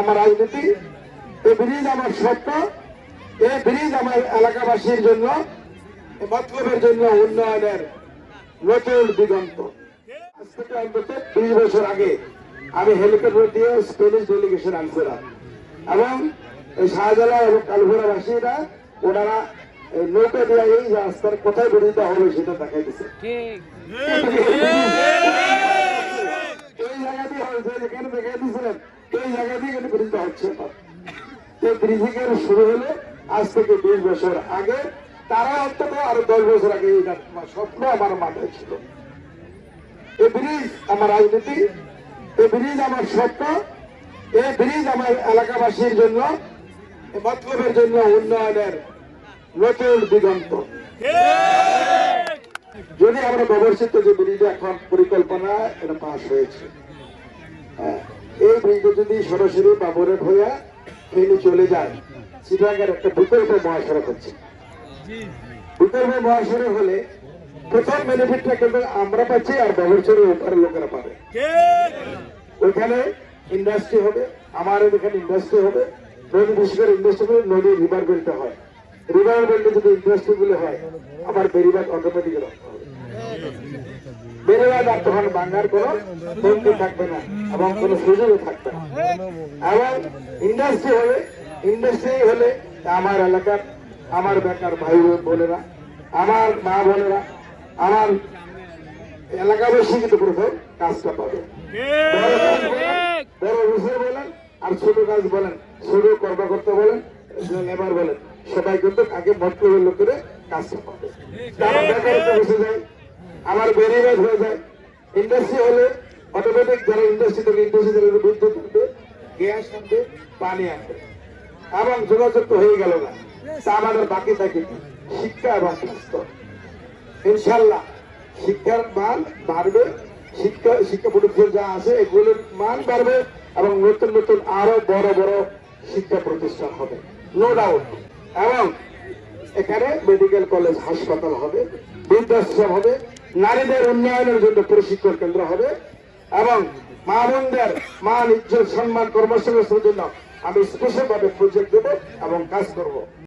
আমার রাজনীতি এই ব্রিজ আমার স্বপ্ন এই ব্রিজ আমার এলাকাবাসীর জন্য মতলবের জন্য উন্নয়নের নতুন দিগন্ত। আজ থেকে অন্তত বিশ বছর আগে আমি হেলিকপ্টার দিয়ে স্পেনিশ ডেলিগেশন আনছিলাম। এবং এই শাহজালা এবং কালভুরাবাসীরা ওনারা নৌকা দিয়ে এই রাস্তার কোথায় বেরোতে হবে সেটা দেখাই দিচ্ছে ঠিক। এই জায়গা হয়েছে যেখানে দেখাই দিয়েছিলেন এই জায়গা দিয়ে কিন্তু ব্রিজটা হচ্ছে না। এই শুরু হলো আজ থেকে বিশ বছর আগে তারা অন্তত আরও দশ বছর আগে এই স্বপ্ন আমার মাথায় ছিল। এই ব্রিজ আমার রাজনীতি এই ব্রিজ আমার স্বপ্ন এই ব্রিজ আমার এলাকাবাসীর জন্য মতলবের জন্য উন্নয়নের নতুন দিগন্ত। যদি আমরা ব্যবস্থিত যে ব্রিজ এখন পরিকল্পনা এটা পাস হয়েছে। হ্যাঁ, ব্রিজটা যদি সরাসরি বাবরেট হইয়া ফেনি চলে যায় চিটাঙ্গের একটা বিকল্প মহাসড়ক হচ্ছে। বিকল্প মহাসড়ক হলে প্রথম বেনিফিটটা কিন্তু আমরা পাচ্ছি আর ব্যবসায়ীর উপরের লোকেরা পাবে। ওইখানে ইন্ডাস্ট্রি হবে আমার এখানে ইন্ডাস্ট্রি হবে নদী বিশেষ করে ইন্ডাস্ট্রি করে নদী রিভার বেল্টে হয়। রিভার বেল্টে যদি ইন্ডাস্ট্রি গুলো হয় আমার বেরিবাদ অটোমেটিক রাখতে হবে। বেরিবাদ আর তখন বাংলার কোনো বন্ধু থাকবে না এবং কোনো সুযোগও থাকবে না। এবং ইন্ডাস্ট্রি হবে ইন্ডাস্ট্রি হলে আমার এলাকার আমার বেকার ভাই বোন বোনেরা আমার মা বোনেরা আমার এলাকাবাসী কিন্তু প্রথম কাজটা পাবে। বড় কাজ বলেন, বড় আর ছোট কাজ বলেন ছোট কর্মকর্তা বলেন লেবার বলেন সবাই কিন্তু আগে মতলবের লোকেরা কাজটা পাবে। তারা বেকারত্ব যায় আমার বেরিবাদ হয়ে যায়। ইন্ডাস্ট্রি হলে অটোমেটিক যারা ইন্ডাস্ট্রি থেকে ইন্ডাস্ট্রি থেকে বিদ্যুৎ আনবে গ্যাস আনবে, পানি আনবে। এবং যোগাযোগ তো হয়ে গেল না। তা আমাদের বাকি থাকে শিক্ষা এবং স্বাস্থ্য। ইনশাল্লাহ শিক্ষার মান বাড়বে, শিক্ষা শিক্ষা প্রতিষ্ঠান যা আছে, এগুলোর মান বাড়বে এবং নতুন নতুন আরও বড় বড় শিক্ষা প্রতিষ্ঠান হবে। নো ডাউট এবং এখানে মেডিকেল কলেজ হাসপাতাল হবে, বৃদ্ধাশ্রম হবে নারীদের উন্নয়নের জন্য প্রশিক্ষণ কেন্দ্র হবে এবং মা বোনদের মান, ইজ্জত, সম্মান, কর্মসংস্থানের জন্য আমি স্পেশাল ভাবে প্রজেক্ট দেবো এবং কাজ করব।